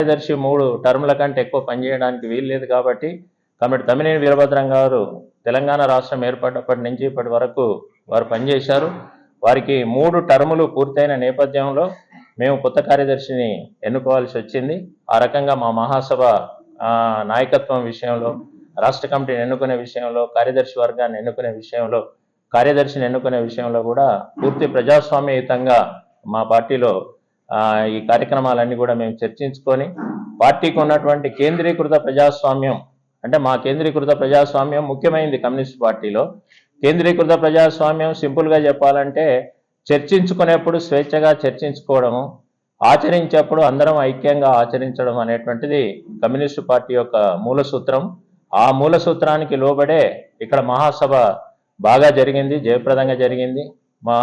కార్యదర్శి మూడు టర్ముల కంటే ఎక్కువ పనిచేయడానికి వీల్లేదు కాబట్టి కాబట్టి తమ్మినేని వీరభద్రం గారు తెలంగాణ రాష్ట్రం ఏర్పడినప్పటి నుంచి ఇప్పటి వరకు వారు పనిచేశారు వారికి మూడు టర్ములు పూర్తయిన నేపథ్యంలో మేము కొత్త కార్యదర్శిని ఎన్నుకోవాల్సి వచ్చింది. ఆ రకంగా మా మహాసభ నాయకత్వం విషయంలో రాష్ట్ర కమిటీని ఎన్నుకునే విషయంలో కార్యదర్శి వర్గాన్ని ఎన్నుకునే విషయంలో కార్యదర్శిని ఎన్నుకునే విషయంలో కూడా పూర్తి ప్రజాస్వామ్యయుతంగా మా పార్టీలో ఈ కార్యక్రమాలన్నీ కూడా మేము చర్చించుకొని పార్టీకి ఉన్నటువంటి కేంద్రీకృత ప్రజాస్వామ్యం అంటే మా కేంద్రీకృత ప్రజాస్వామ్యం ముఖ్యమైనది కమ్యూనిస్ట్ పార్టీలో. కేంద్రీకృత ప్రజాస్వామ్యం సింపుల్గా చెప్పాలంటే చర్చించుకునేప్పుడు స్వేచ్ఛగా చర్చించుకోవడము ఆచరించేప్పుడు అందరం ఐక్యంగా ఆచరించడం అనేటువంటిది కమ్యూనిస్టు పార్టీ యొక్క మూల సూత్రం. ఆ మూల సూత్రానికి లోబడే ఇక్కడ మహాసభ బాగా జరిగింది జయప్రదంగా జరిగింది. మా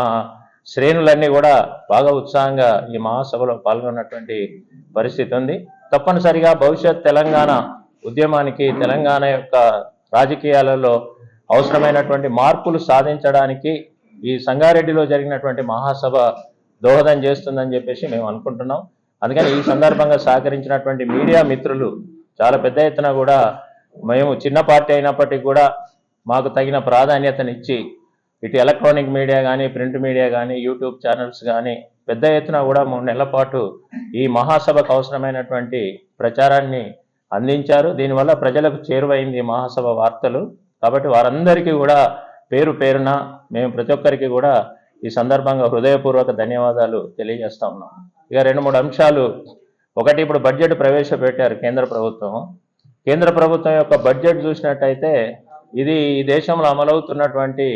శ్రేణులన్నీ కూడా బాగా ఉత్సాహంగా ఈ మహాసభలో పాల్గొన్నటువంటి పరిస్థితి ఉంది. తప్పనిసరిగా భవిష్యత్ తెలంగాణ ఉద్యమానికి తెలంగాణ యొక్క రాజకీయాలలో అవసరమైనటువంటి మార్పులు సాధించడానికి ఈ సంగారెడ్డిలో జరిగినటువంటి మహాసభ దోహదం చేస్తుందని చెప్పేసి మేము అనుకుంటున్నాం. అందుకని ఈ సందర్భంగా సహకరించినటువంటి మీడియా మిత్రులు చాలా పెద్ద ఎత్తున కూడా మేము చిన్న పార్టీ అయినప్పటికీ కూడా మాకు తగిన ప్రాధాన్యతనిచ్చి ఇటు ఎలక్ట్రానిక్ మీడియా కానీ ప్రింట్ మీడియా కానీ యూట్యూబ్ ఛానల్స్ కానీ పెద్ద ఎత్తున కూడా మూడు నెలల పాటు ఈ మహాసభకు అవసరమైనటువంటి ప్రచారాన్ని అందించారు. దీనివల్ల ప్రజలకు చేరువైంది ఈ మహాసభ వార్తలు. కాబట్టి వారందరికీ కూడా పేరు పేరున మేము ప్రతి ఒక్కరికి కూడా ఈ సందర్భంగా హృదయపూర్వక ధన్యవాదాలు తెలియజేస్తా ఉన్నాం. ఇక రెండు మూడు అంశాలు. ఒకటి ఇప్పుడు బడ్జెట్ ప్రవేశపెట్టారు కేంద్ర ప్రభుత్వం. కేంద్ర ప్రభుత్వం యొక్క బడ్జెట్ చూసినట్టయితే ఇది ఈ దేశంలో అమలవుతున్నటువంటి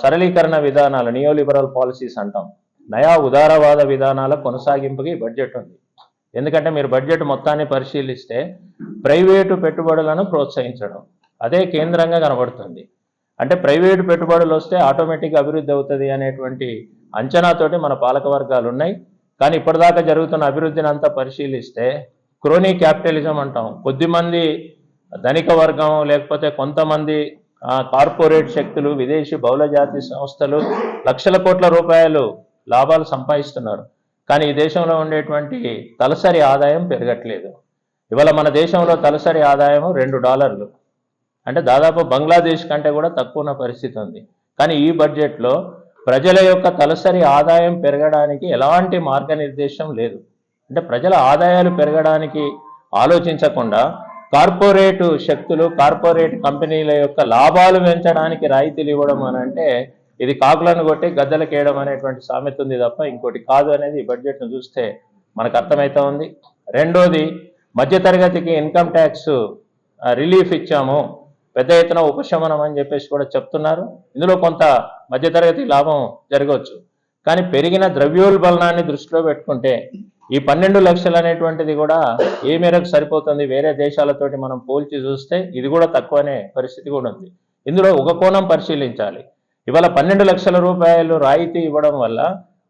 సరళీకరణ విధానాలు నియోలిబరల్ పాలసీస్ అంటాం. నయా ఉదారవాద విధానాల కొనసాగింపుకి బడ్జెట్ ఉంది. ఎందుకంటే మీరు బడ్జెట్ మొత్తాన్ని పరిశీలిస్తే ప్రైవేటు పెట్టుబడులను ప్రోత్సహించడం అదే కేంద్రంగా కనబడుతుంది. అంటే ప్రైవేటు పెట్టుబడులు వస్తే ఆటోమేటిక్గా అభివృద్ధి అవుతుంది అనేటువంటి అంచనాతోటి మన పాలక వర్గాలు ఉన్నాయి. కానీ ఇప్పటిదాకా జరుగుతున్న అభివృద్ధిని అంతా పరిశీలిస్తే క్రోనీ క్యాపిటలిజం అంటాం. కొద్దిమంది ధనిక వర్గం లేకపోతే కొంతమంది కార్పొరేట్ శక్తులు విదేశీ బహుళజాతి సంస్థలు లక్షల కోట్ల రూపాయలు లాభాలు సంపాదిస్తున్నారు. కానీ ఈ దేశంలో ఉండేటువంటి తలసరి ఆదాయం పెరగట్లేదు. ఇవాళ మన దేశంలో తలసరి ఆదాయం రెండు డాలర్లు. అంటే దాదాపు బంగ్లాదేశ్ కంటే కూడా తక్కువ ఉన్న పరిస్థితి ఉంది. కానీ ఈ బడ్జెట్లో ప్రజల యొక్క తలసరి ఆదాయం పెరగడానికి ఎలాంటి మార్గనిర్దేశం లేదు. అంటే ప్రజల ఆదాయాలు పెరగడానికి ఆలోచించకుండా కార్పొరేట్ శక్తులు కార్పొరేట్ కంపెనీల యొక్క లాభాలు పెంచడానికి రాయితీలు ఇవ్వడం అని అంటే ఇది కాకులను కొట్టి గద్దలకేయడం అనేటువంటి సామెత ఉంది తప్ప ఇంకోటి కాదు అనేది ఈ బడ్జెట్ను చూస్తే మనకు అర్థమవుతా ఉంది. రెండోది మధ్యతరగతికి ఇన్కమ్ ట్యాక్స్ రిలీఫ్ ఇచ్చాము. పెద్ద ఎత్తున ఉపశమనం అని చెప్పేసి కూడా చెప్తున్నారు. ఇందులో కొంత మధ్యతరగతి లాభం జరగవచ్చు. కానీ పెరిగిన ద్రవ్యోల్బలనాన్ని దృష్టిలో పెట్టుకుంటే ఈ పన్నెండు లక్షలు అనేటువంటిది కూడా ఏ మేరకు సరిపోతుంది? వేరే దేశాలతోటి మనం పోల్చి చూస్తే ఇది కూడా తక్కువనే పరిస్థితి కూడా ఉంది. ఇందులో ఒక కోణం పరిశీలించాలి. ఇవాళ పన్నెండు లక్షల రూపాయలు రాయితీ ఇవ్వడం వల్ల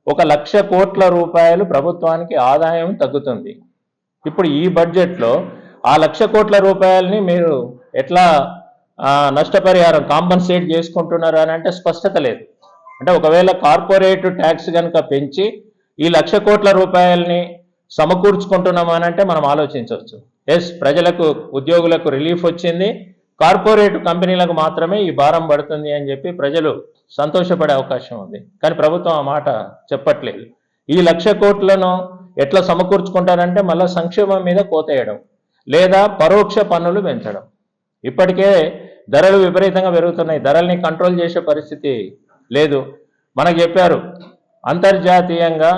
ఒక లక్ష కోట్ల రూపాయలు ప్రభుత్వానికి ఆదాయం తగ్గుతుంది. ఇప్పుడు ఈ బడ్జెట్లో ఆ లక్ష కోట్ల రూపాయలని మీరు ఎట్లా నష్టపరిహారం కాంపన్సేట్ చేసుకుంటున్నారు అని అంటే స్పష్టత లేదు. అంటే ఒకవేళ కార్పొరేట్ ట్యాక్స్ కనుక పెంచి ఈ లక్ష కోట్ల రూపాయలని సమకూర్చుకుంటున్నాం అని అంటే మనం ఆలోచించవచ్చు. ఎస్ ప్రజలకు ఉద్యోగులకు రిలీఫ్ వచ్చింది. కార్పొరేట్ కంపెనీలకు మాత్రమే ఈ భారం పడుతుంది అని చెప్పి ప్రజలు సంతోషపడే అవకాశం ఉంది. కానీ ప్రభుత్వం ఆ మాట చెప్పట్లేదు. ఈ లక్ష కోట్లను ఎట్లా సమకూర్చుకుంటారంటే మళ్ళీ సంక్షేమం మీద కోతేయడం లేదా పరోక్ష పన్నులు పెంచడం. ఇప్పటికే ధరలు విపరీతంగా పెరుగుతున్నాయి. ధరల్ని కంట్రోల్ చేసే పరిస్థితి లేదు. మనకు చెప్పారు అంతర్జాతీయంగా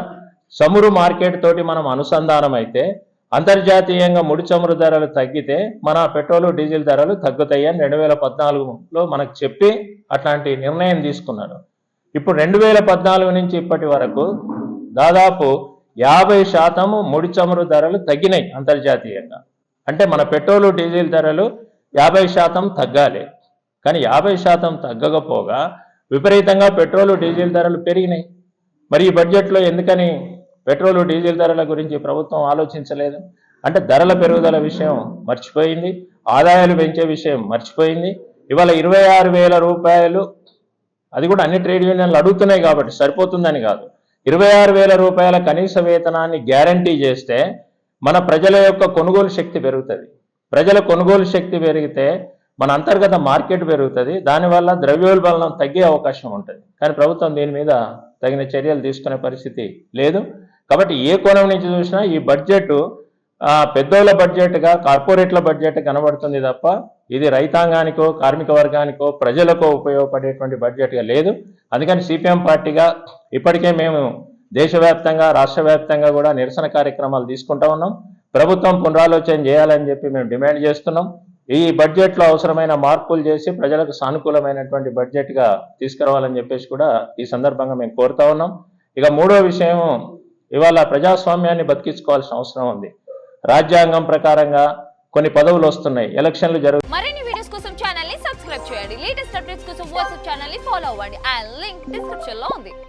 చమురు మార్కెట్ తోటి మనం అనుసంధానం అయితే అంతర్జాతీయంగా ముడి చమురు ధరలు తగ్గితే మన పెట్రోలు డీజిల్ ధరలు తగ్గుతాయి అని రెండు వేల పద్నాలుగులో మనకు చెప్పి అట్లాంటి నిర్ణయం తీసుకున్నారు ఇప్పుడు రెండు వేల పద్నాలుగు నుంచి ఇప్పటి వరకు దాదాపు యాభై శాతము ముడి చమురు ధరలు తగ్గినాయి అంతర్జాతీయంగా. అంటే మన పెట్రోలు డీజిల్ ధరలు యాభై శాతం తగ్గాలి. కానీ యాభై శాతం తగ్గకపోగా విపరీతంగా పెట్రోలు డీజిల్ ధరలు పెరిగినాయి. మరి ఈ బడ్జెట్లో ఎందుకని పెట్రోలు డీజిల్ ధరల గురించి ప్రభుత్వం ఆలోచించలేదు? అంటే ధరల పెరుగుదల విషయం మర్చిపోయింది ఆదాయాలు పెంచే విషయం మర్చిపోయింది. ఇవాళ ఇరవై ఆరు వేల రూపాయలు అది కూడా అన్ని ట్రేడ్ యూనియన్లు అడుగుతున్నాయి కాబట్టి సరిపోతుందని కాదు. ఇరవై ఆరు వేల రూపాయల కనీస వేతనాన్ని గ్యారంటీ చేస్తే మన ప్రజల యొక్క కొనుగోలు శక్తి పెరుగుతుంది. ప్రజల కొనుగోలు శక్తి పెరిగితే మన అంతర్గత మార్కెట్ పెరుగుతుంది దానివల్ల ద్రవ్యోల్బణం తగ్గే అవకాశం ఉంటుంది. కానీ ప్రభుత్వం దీని మీద తగిన చర్యలు తీసుకునే పరిస్థితి లేదు. కాబట్టి ఏ కోణం నుంచి చూసినా ఈ బడ్జెట్ పెద్దోళ్ళ బడ్జెట్గా కార్పొరేట్ల బడ్జెట్ కనబడుతుంది తప్ప ఇది రైతాంగానికో కార్మిక వర్గానికో ప్రజలకో ఉపయోగపడేటువంటి బడ్జెట్గా లేదు. అందుకని సిపిఎం పార్టీగా ఇప్పటికే మేము దేశవ్యాప్తంగా రాష్ట్ర వ్యాప్తంగా కూడా నిరసన కార్యక్రమాలు తీసుకుంటా ఉన్నాం. ప్రభుత్వం పునరాలోచన చేయాలని చెప్పి మేము డిమాండ్ చేస్తున్నాం. ఈ బడ్జెట్లో అవసరమైన మార్పులు చేసి ప్రజలకు సానుకూలమైనటువంటి బడ్జెట్గా తీసుకురావాలని చెప్పేసి కూడా ఈ సందర్భంగా మేము కోరుతా ఉన్నాం. ఇక మూడో విషయం ఇవాళ ప్రజాస్వామ్యాన్ని బతికించుకోవాల్సిన అవసరం ఉంది. రాజ్యాంగం ప్రకారంగా కొన్ని పదవులు వస్తున్నాయి. ఎలక్షన్లు జరుగు మరిన్ని వీడియోస్ కోసం ఛానల్ని సబ్స్క్రైబ్ చేయండి. లేటెస్ట్ అప్డేట్స్ కోసం వాట్సాప్ ఛానల్ని ఫాలో అవ్వండి. ఆ లింక్ డిస్క్రిప్షన్లో ఉంది.